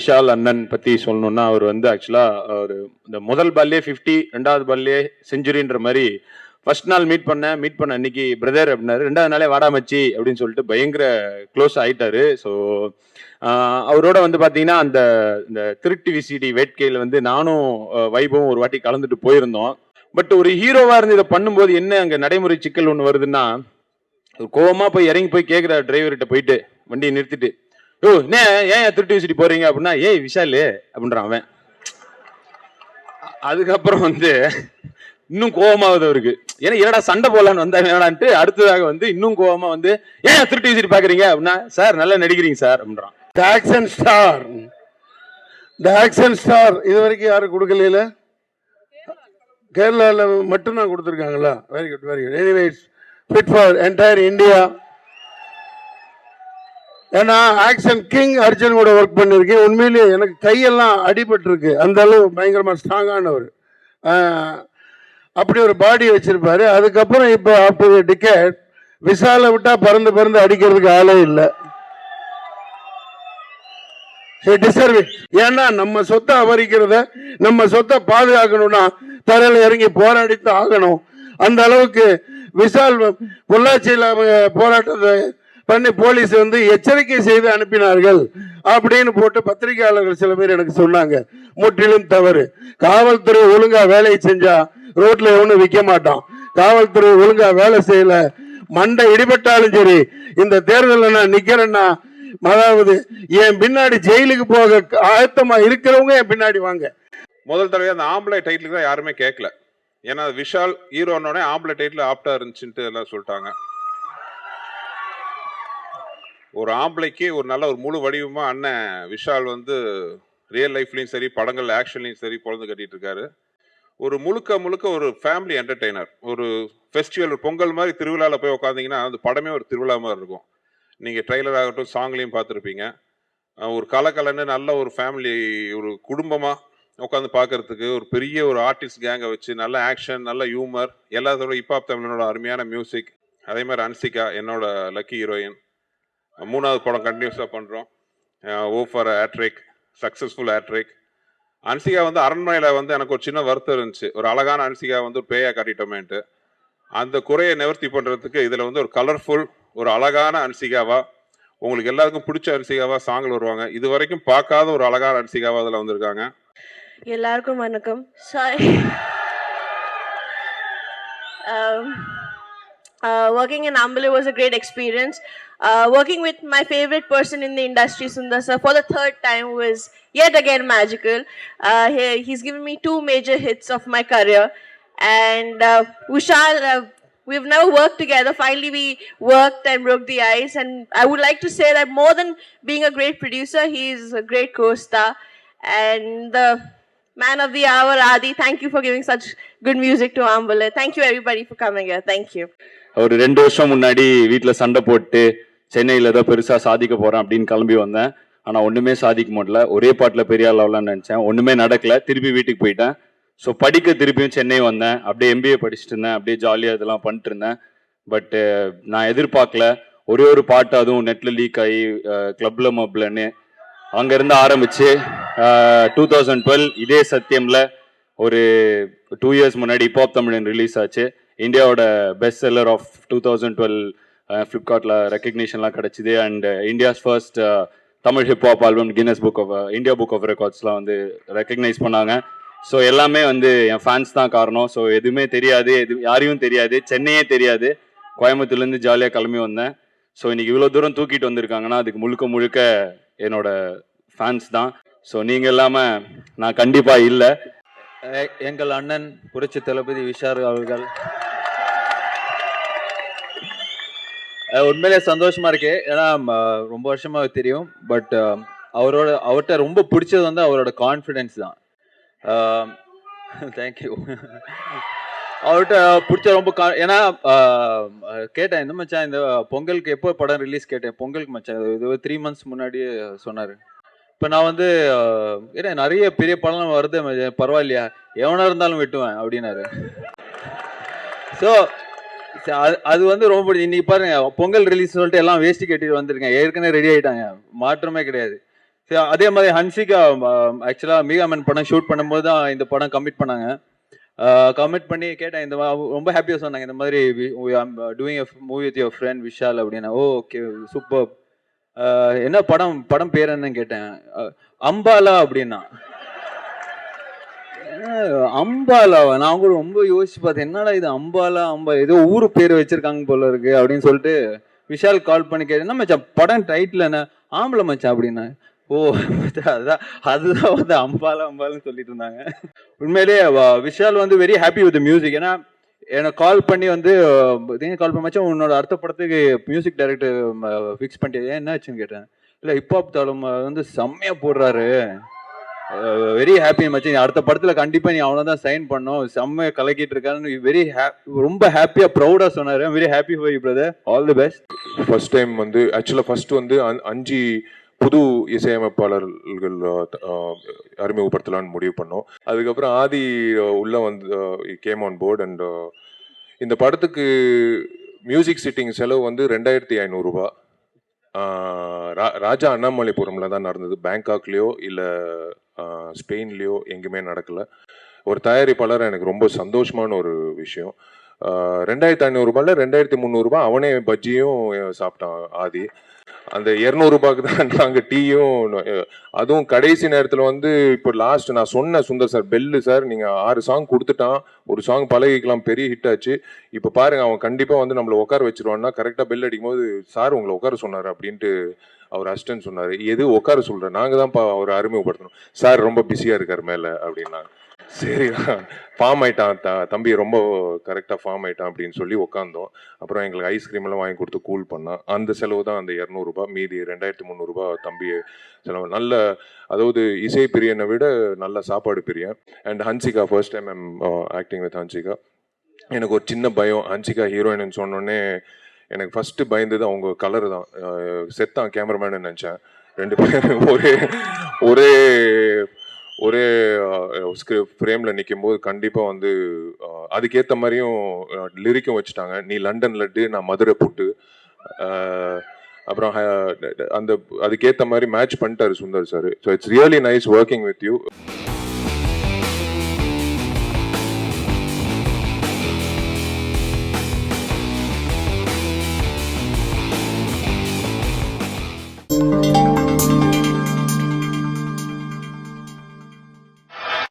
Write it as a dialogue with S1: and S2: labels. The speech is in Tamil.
S1: விஷால் அண்ணன் பற்றி சொல்லணும்னா அவர் வந்து ஆக்சுவலாக ஒரு இந்த முதல் பால்லே ஃபிஃப்டி ரெண்டாவது பால்லே செஞ்சுரின்ற மாதிரி ஃபர்ஸ்ட் நாள் மீட் பண்ணேன் மீட் பண்ண அன்னைக்கு பிரதர் அப்படின்னாரு. ரெண்டாவது நாளே வாடா மச்சி அப்படின்னு சொல்லிட்டு பயங்கர க்ளோஸ் ஆகிட்டாரு ஸோ அவரோட வந்து பார்த்தீங்கன்னா அந்த இந்த திருட்டு விசிடி வேட்கையில் வந்து நானும் வைபவும் ஒரு வாட்டி கலந்துட்டு போயிருந்தோம். பட் ஒரு ஹீரோவாக இருந்து இதை பண்ணும்போது என்ன அங்கே நடைமுறை சிக்கல் ஒன்று வருதுன்னா கோவமாக போய் இறங்கி போய் கேட்குற டிரைவர்கிட்ட போயிட்டு வண்டியை நிறுத்திட்டு. ஓ என்ன ஏன் ஏன் திருட்டு விசிட்டி போறீங்க அப்படின்னா ஏய் விஷாலு அப்படின்றான் அவன். அதுக்கப்புறம் வந்து இன்னும் கோவமாவது அவருக்கு. ஏன்னா என்னடா சண்டை போடலான்னு வந்தா வேணான்ட்டு அடுத்ததாக வந்து இன்னும் கோபமா வந்து ஏன் திருட்டு விசிட்டி பாக்குறீங்க அப்படின்னா சார் நல்லா நடிக்கிறீங்க சார் அப்படின்றான்.
S2: The action star the action star இது வரைக்கும் யாரும் கொடுக்கல கேரளாவில் மட்டும்தான் கொடுத்துருக்காங்களா? Very good very good anyways fit for entire India ஏன்னா ஆக்ஷன் கிங் அர்ஜுன் கூட ஒர்க் பண்ணியிருக்கேன் உண்மையிலேயே எனக்கு கையெல்லாம் அடிபட்டிருக்கு. அந்த அளவு பயங்கரமாக ஸ்ட்ராங்கானவர் அப்படி ஒரு பாடி வச்சிருப்பாரு. அதுக்கப்புறம் இப்போ ஆஃப்டர் டிக்கெட் விசாலை விட்டா பறந்து பறந்து அடிக்கிறதுக்கு ஆளே இல்லை. ஏன்னா நம்ம சொத்தை அபரிக்கிறத நம்ம சொத்தை பாதுகாக்கணும்னா தரையில் இறங்கி போராடித்து ஆகணும். அந்த அளவுக்கு விசால் பொள்ளாச்சியில் அவங்க போராட்டத்தை பண்ணி போலீஸ் வந்து எச்சரிக்கை செய்து அனுப்பினார்கள் அப்படின்னு போட்டு பத்திரிகையாளர்கள் சில பேர் எனக்கு சொன்னாங்க. முற்றிலும் தவறு. காவல்துறை ஒழுங்கா வேலையை செஞ்சா ரோட்ல ஒன்றும் விற்க மாட்டான். காவல்துறை ஒழுங்கா வேலை செய்யல. மண்டை இடிபட்டாலும் சரி இந்த தேர்தலில் நான் நிக்கிறேன்னா அதாவது என் பின்னாடி ஜெயிலுக்கு போக ஆயத்தமா இருக்கிறவங்க என் பின்னாடி வாங்க.
S3: முதல் தடவை அந்த ஆம்பளை டைட்டிலுக்கு தான் யாருமே கேட்கல ஏன்னா விஷால் ஹீரோனோட ஆம்பளை டைட்டில் ஆப்டா இருந்துச்சுன்ட்டு எல்லாம் சொல்லிட்டாங்க. ஒரு ஆம்பளைக்கு ஒரு நல்ல ஒரு முழு வடிவமாக அண்ணன் விஷால் வந்து ரியல் லைஃப்லையும் சரி படங்கள் ஆக்ஷன்லையும் சரி பிறந்து கட்டிட்டு இருக்காரு. ஒரு முழுக்க முழுக்க ஒரு ஃபேமிலி என்டர்டெய்னர் ஒரு ஃபெஸ்டிவல் ஒரு பொங்கல் மாதிரி திருவிழாவில் போய் உட்காந்திங்கன்னா அந்த படமே ஒரு திருவிழா மாதிரி இருக்கும். நீங்கள் ட்ரெய்லர் ஆகட்டும் சாங்லேயும் பார்த்துருப்பீங்க. ஒரு கலக்கலன்னு நல்ல ஒரு ஃபேமிலி ஒரு குடும்பமாக உட்காந்து பார்க்கறதுக்கு ஒரு பெரிய ஒரு ஆர்டிஸ்ட் கேங்கை வச்சு நல்ல ஆக்ஷன் நல்ல ஹியூமர் எல்லாத்தோட ஹிப்ஹாப் தமிழனோட அருமையான மியூசிக் அதே மாதிரி அன்சிகா என்னோட லக்கி ஹீரோயின் மூணாவது படம் கண்டினியூஸாக பண்ணுறோம் ஓ for hattrick successful hattrick Hansika வந்து அரண்மனையில் வந்து எனக்கு ஒரு சின்ன வருத்தம் இருந்துச்சு. ஒரு அழகான அன்சிகா வந்து ஒரு பேயாக காட்டிட்டோமேன்ட்டு. அந்த குறையை நிவர்த்தி பண்ணுறதுக்கு இதில் வந்து ஒரு கலர்ஃபுல் ஒரு அழகான அன்சிகாவா உங்களுக்கு எல்லாருக்கும் பிடிச்ச அன்சிகாவா சாங்கில் வருவாங்க. இது வரைக்கும் பார்க்காத ஒரு அழகான அன்சிகாவா அதில் வந்திருக்காங்க.
S4: எல்லாருக்கும் வணக்கம். Sorry uh, working in Ambale was a great experience. Uh, working with my favorite person in the industry, Sundar sir, for the third time was yet again magical. Uh, he, he's given me two major hits of my career. And uh, Ushal, uh, we've never worked together. Finally, we worked and broke the ice. And I would like to say that more than being a great producer, he's a great co-star. And the man of the hour, Adi, thank you for giving such good music to Ambale. Thank you, everybody, for coming here. Thank you.
S1: ஒரு ரெண்டு வருஷம் முன்னாடி வீட்டில் சண்டை போட்டு சென்னையில் ஏதோ பெருசாக சாதிக்க போகிறேன் அப்படின்னு கிளம்பி வந்தேன். ஆனால் ஒன்றுமே சாதிக்க முடியல. ஒரே பாட்டில் பெரிய ஆளாகலாம்னு நினச்சேன். ஒன்றுமே நடக்கல. திருப்பி வீட்டுக்கு போயிட்டேன். ஸோ படிக்க திருப்பியும் சென்னை வந்தேன். அப்படியே எம்பிஏ படிச்சுட்டு இருந்தேன். அப்படியே ஜாலியாக இதெல்லாம் பண்ணிட்டு இருந்தேன். பட்டு நான் எதிர்பார்க்கல. ஒரே ஒரு பாட்டு அதுவும் நெட்டில் லீக் ஆகி கிளப்ல மப்லன்னு அங்கேருந்து ஆரம்பிச்சு டூ தௌசண்ட் டுவெல் இதே சத்தியமில் ஒரு டூ இயர்ஸ் முன்னாடி பாப் தமிழன் ரிலீஸ் ஆச்சு. இந்தியாவோட best seller of two thousand twelve ஃப்ளிப்கார்ட்டில் ரெக்கக்னிஷன்லாம் கிடச்சிது. And India's first Tamil hip hop album Guinness book of India book of ரெக்கார்ட்ஸ்லாம் வந்து ரெக்கக்னைஸ் பண்ணாங்க. ஸோ எல்லாமே வந்து என் ஃபேன்ஸ் தான் காரணம். ஸோ எதுவுமே தெரியாது. எது யாரையும் தெரியாது. சென்னையே தெரியாது. கோயம்புத்தூர்லேருந்து ஜாலியாக கிளம்பி வந்தேன். ஸோ இன்னைக்கு இவ்வளோ தூரம் தூக்கிட்டு வந்திருக்காங்கன்னா அதுக்கு முழுக்க முழுக்க என்னோட ஃபேன்ஸ் தான். ஸோ நீங்கள் இல்லாமல் நான் கண்டிப்பாக இல்லை.
S5: எங்கள் அண்ணன் புரட்சி தளபதி விஷார் அவர்கள் உண்மையிலே சந்தோஷமா இருக்கு. ஏன்னா ரொம்ப வருஷமா தெரியும். பட் அவரோட அவர்கிட்ட ரொம்ப பிடிச்சது வந்து அவரோட கான்ஃபிடென்ஸ் தான். தேங்க்யூ அவர்கிட்ட பிடிச்ச ரொம்ப கா- ஏன்னா கேட்டேன் இந்த மச்சான் இந்த பொங்கலுக்கு எப்போ படம் ரிலீஸ் கேட்டேன். பொங்கலுக்கு மச்சான் இது த்ரீ மந்த்ஸ் முன்னாடியே சொன்னார். இப்போ நான் வந்து ஏன்னா நிறைய பெரிய படம் வருது பரவாயில்லையா? எவனா இருந்தாலும் வெட்டுவேன் அப்படின்னாரு. ஸோ அது வந்து ரொம்ப பிடிச்சி இன்னைக்கு பாருங்க பொங்கல் ரிலீஸ் சொல்லிட்டு எல்லாம் வேஸ்ட் கட்டிட்டு வந்திருக்கேன். ஏற்கனவே ரெடி ஆயிட்டாங்க. மாற்றமே கிடையாது. சரி, அதே மாதிரி ஹன்சிகா ஆக்சுவலாக மீகாமன் படம் ஷூட் பண்ணும்போது தான் இந்த படம் கமிட் பண்ணாங்க. கமிட் பண்ணி கேட்டேன் இந்த ரொம்ப ஹாப்பியாக சொன்னாங்க இந்த மாதிரி doing a movie with your friend Vishal அப்படின்னா. ஓ ஓகே சூப்பர் என்ன படம் படம் பேர் என்னன்னு கேட்டேன். அம்பாலா அப்படின்னா. அம்பாலாவா? நான் கூட ரொம்ப யோசிச்சு பார்த்தேன். என்னடா இது அம்பாலா அம்பா? ஏதோ ஊர் பேர் வச்சிருக்காங்க போல இருக்கு அப்படின்னு சொல்லிட்டு விஷால் கால் பண்ணி கேட்டேன். என்ன மச்சான் படம் டைட்டில் என்ன? ஆம்பளை மச்சான் அப்படின்னா? ஓ அதுதான் அதுதான் வந்து அம்பாலா அம்பாலுன்னு சொல்லிட்டு இருந்தாங்க. உண்மையிலேயே விஷால் வந்து வெரி ஹாப்பி வித் மியூசிக் ஏன்னா எனக்கு கால் பண்ணி வந்து கால் பண்ண மச்சான் உன்னோட அடுத்த படத்துக்கு மியூசிக் டைரக்டர் ஃபிக்ஸ் பண்ணிட்டு என்ன ஆச்சுன்னு கேட்டேன். இல்லை ஹிப்ஹாப் தாளம் வந்து செம்மையாக போடுறாரு. வெரி ஹாப்பி மச்சான். அடுத்த படத்துல கண்டிப்பா நீ அவனை தான் சைன் பண்ணும் செம்மையா கலக்கிட்டு இருக்கான்னு வெரி ரொம்ப ஹாப்பியா ப்ரௌடா சொன்னாரு. Very happy for you brother all the best
S6: first time வந்து ஆக்சுவலாக ஃபர்ஸ்ட் வந்து அஞ்சு புது இசையமைப்பாளர்கள் அறிமுகப்படுத்தலாம்னு முடிவு பண்ணோம். அதுக்கப்புறம் ஆதி உள்ளே உள்ள வந்து கேம் ஆன் போர்ட் அண்ட் இந்த படத்துக்கு மியூசிக் சிட்டிங் செலவு வந்து ரெண்டாயிரத்தி ஐநூறுரூபா ராஜா அண்ணாமலைபுரம்ல தான் நடந்தது. பேங்காக்லேயோ இல்லை ஸ்பெயின்லேயோ எங்கேயுமே நடக்கலை. ஒரு தயாரிப்பாளர் எனக்கு ரொம்ப சந்தோஷமான ஒரு விஷயம். ரெண்டாயிரத்தி ஐநூறுரூபாயில் ரெண்டாயிரத்தி முந்நூறுரூபா அவனே பஜ்ஜியும் சாப்பிட்டான் ஆதி. அந்த இரநூறுபாக்கு தான் நாங்கள் டீயும் அதுவும் கடைசி நேரத்தில் வந்து இப்போ லாஸ்ட் நான் சொன்னேன் சுந்தர் சார் பெல்லு சார் நீங்கள் ஆறு சாங் கொடுத்துட்டான். ஒரு சாங் பழகிக்கலாம் பெரிய ஹிட் ஆச்சு. இப்போ பாருங்க அவன் கண்டிப்பாக வந்து நம்மளை உட்கார வச்சிருவான்னா கரெக்டாக பெல் அடிக்கும்போது சார் உங்களை உட்கார சொன்னார் அப்படின்ட்டு அவர் அஸ்டன் சொன்னார். எது உட்கார சொல்கிறேன் நாங்கள் தான் அவரை அறிமுகப்படுத்தணும். சார் ரொம்ப பிஸியாக இருக்கார் மேலே அப்படின்னா சரி ஃபார்ம் ஆயிட்டான். த தம்பி ரொம்ப கரெக்டாக ஃபார்ம் ஆயிட்டான் அப்படின்னு சொல்லி உட்காந்தோம் அப்புறம் எங்களுக்கு ஐஸ்கிரீம் எல்லாம் வாங்கி கொடுத்து கூல் பண்ணான். அந்த செலவு தான் அந்த இரநூறுபா. மீதி ரெண்டாயிரத்தி முந்நூறுபா தம்பி செலவு. நல்ல அதாவது இசை பிரியனை விட நல்ல சாப்பாடு Priyan. And Hansika first time I'm acting with Hansika. எனக்கு ஒரு சின்ன பயம். ஹன்சிகா ஹீரோயின்னு சொன்னோடனே எனக்கு ஃபர்ஸ்ட் பயந்தது அவங்க கலர் தான். செத்தான் கேமராமேனு நினச்சேன். ரெண்டு பேரும் ஒரே ஒரே ஒரே ஸ்கிரிப்ட் ஃப்ரேமில் நிற்கும் போது கண்டிப்பாக வந்து அதுக்கேற்ற மாதிரியும் லிரிக்கும் வச்சுட்டாங்க. நீ லண்டன் லட்டு நான் மதுரை புட்டு அப்புறம் அந்த அதுக்கேற்ற மாதிரி மேட்ச் பண்ணிட்டாரு Sundar sir so it's really nice working with you